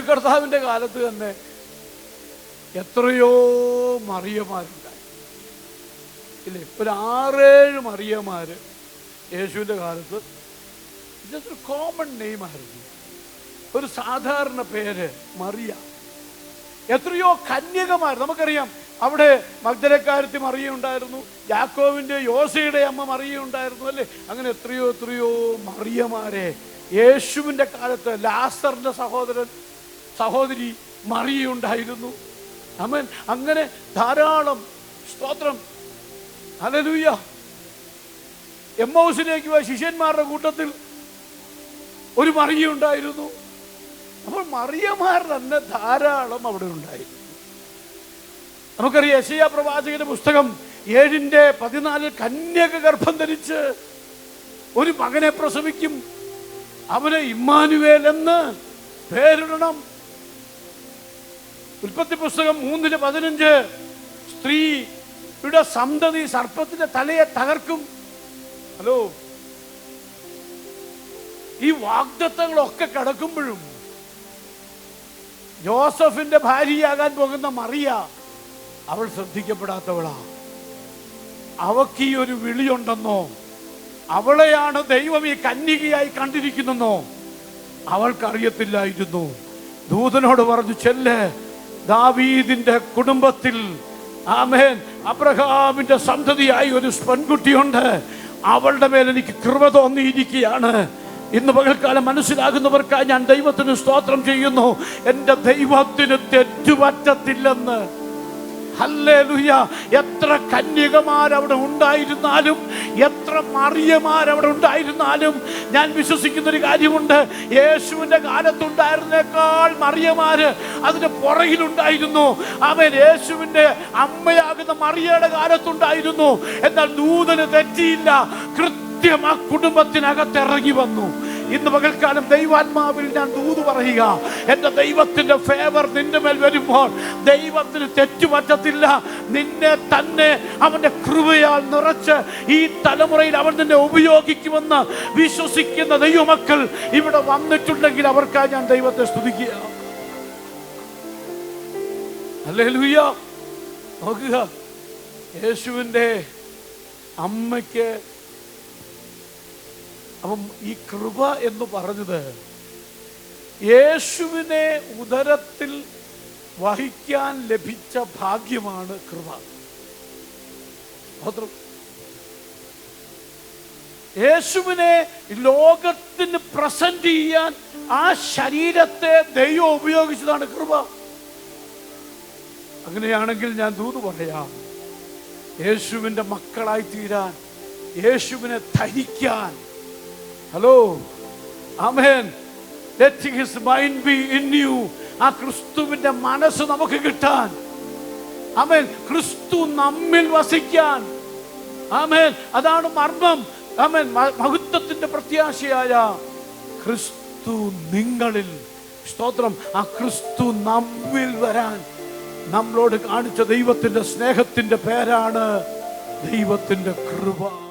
കർത്താവിന്റെ കാലത്ത് തന്നെ എത്രയോ മറിയമാരുണ്ടായി ഇല്ലേ? ഒരു ആറേഴ് മറിയമാര് യേശുവിന്റെ കാലത്ത്. ഇതൊരു കോമൺ നെയിമായിരുന്നു ഒരു സാധാരണ പേര് മറിയ. എത്രയോ കന്യകമാർ നമുക്കറിയാം അവിടെ മഗ്ദലക്കാരത്തി മറിയുണ്ടായിരുന്നു യാക്കോവിന്റെ യോസയുടെ അമ്മ മറിയുണ്ടായിരുന്നു അല്ലേ? അങ്ങനെ എത്രയോ എത്രയോ മറിയമാരെ യേശുവിന്റെ കാലത്ത് ലാസറിന്റെ സഹോദരൻ സഹോദരി മറിയുണ്ടായിരുന്നു. അമൻ അങ്ങനെ ധാരാളം സ്തോത്രം. അലലൂയ എമ്മൗസിലേക്ക് പോയ ശിഷ്യന്മാരുടെ കൂട്ടത്തിൽ ഒരു മറിയുണ്ടായിരുന്നു. അപ്പോൾ മറിയമാർ തന്നെ ധാരാളം അവിടെ ഉണ്ടായിരുന്നു. നമുക്കറിയാം യശയ പ്രവാചകന്റെ പുസ്തകം ഏഴിന്റെ പതിനാലിൽ കന്യക ഗർഭം ധരിച്ച് ഒരു മകനെ പ്രസവിക്കും. അവന് ഇമ്മാനുവേൽ എന്ന് പേരിടണം. ഉൽപ്പത്തി പുസ്തകം മൂന്നിൽ പതിനഞ്ച്. സ്ത്രീയുടെ സന്തതി സർപ്പത്തിന്റെ തലയെ തകർക്കും. ഹലോ? ഈ വാഗ്ദത്തങ്ങളൊക്കെ കിടക്കുമ്പോഴും ജോസഫിന്റെ ഭാര്യയാകാൻ പോകുന്ന മറിയ അവൾ ശ്രദ്ധിക്കപ്പെടാത്തവളാ. അവക്ക് ഈ ഒരു വിളിയുണ്ടെന്നോ? അവളെയാണ് ദൈവം ഈ കന്യകയായി കണ്ടിരിക്കുന്നെന്നോ അവൾക്കറിയത്തില്ലായിരുന്നു. ദൂതനോട് പറഞ്ഞു ചെല്ല് ദാവീദിന്റെ കുടുംബത്തിൽ ആമേൻ. അബ്രഹാമിന്റെ സന്തതിയായി ഒരു പെൺകുട്ടിയുണ്ട്. അവളുടെ മേൽ എനിക്ക് കൃപ തോന്നിയിരിക്കുകയാണ്. ഇന്ന് പകൽക്കാലം മനസ്സിലാകുന്നവർക്കായി ഞാൻ ദൈവത്തിന് സ്തോത്രം ചെയ്യുന്നു. എന്റെ ദൈവത്തിന് തെറ്റുപറ്റത്തില്ലെന്ന്. എത്ര കന്യകമാരവിടെ ഉണ്ടായിരുന്നാലും എത്ര മറിയമാരവിടെ ഉണ്ടായിരുന്നാലും ഞാൻ വിശ്വസിക്കുന്ന ഒരു കാര്യമുണ്ട്. യേശുവിന്റെ കാലത്തുണ്ടായിരുന്നേക്കാൾ മറിയമാര് അതിന്റെ പുറകിലുണ്ടായിരുന്നു. അവൻ യേശുവിന്റെ അമ്മയാകുന്ന മറിയയുടെ കാലത്തുണ്ടായിരുന്നു. എന്നാൽ നൂതന് തെറ്റിയില്ല. കൃത്യം ആ കുടുംബത്തിനകത്ത് ഇറങ്ങി വന്നു. ഇന്ന് പകൽക്കാലം ദൈവാത്മാവിൽ ഞാൻ ദൂത് പറയുക. എന്റെ ദൈവത്തിന്റെ ഫേവർ നിന്റെ മേൽ വരുമ്പോൾ ദൈവത്തിന് തെറ്റുപറ്റത്തില്ല. നിന്നെ തന്നെ അവന്റെ കൃപയാൽ നിറച്ച് ഈ തലമുറയിൽ അവൻ നിന്നെ ഉപയോഗിക്കുമെന്ന് വിശ്വസിക്കുന്ന ദൈവമക്കൾ ഇവിടെ വന്നിട്ടുണ്ടെങ്കിൽ അവർക്കായി ഞാൻ ദൈവത്തെ സ്തുതിക്കുക. അല്ലേ ലൂയ നോക്കുക. യേശുവിന്റെ അമ്മയ്ക്ക് അപ്പം ഈ കൃപ എന്ന് പറഞ്ഞത് യേശുവിനെ ഉദരത്തിൽ വഹിക്കാൻ ലഭിച്ച ഭാഗ്യമാണ് കൃപ. യേശുവിനെ ലോകത്തിന് പ്രസന്റ് ചെയ്യാൻ ആ ശരീരത്തെ ദൈവം ഉപയോഗിച്ചതാണ് കൃപ. അങ്ങനെയാണെങ്കിൽ ഞാൻ ദൂത് പറയാം. യേശുവിന്റെ മക്കളായി തീരാൻ യേശുവിനെ ധരിക്കാൻ. Hello amen. ആ ക്രിസ്തുവിന്റെ മനസ്സ് നമുക്ക് കിട്ടാൻ. ആമേൻ. ക്രിസ്തു നമ്മിൽ വസിക്കാൻ. ആമേൻ. അതാണ് മർമ്മം. ആമേൻ. മഹത്വത്തിന്റെ പ്രത്യാശയായ ക്രിസ്തു നിങ്ങളിൽ. സ്തോത്രം. ആ ക്രിസ്തു നമ്മിൽ വരാൻ. നമ്മളോട് കാണിച്ച ദൈവത്തിന്റെ സ്നേഹത്തിന്റെ പേരാണ് ദൈവത്തിന്റെ കൃപ.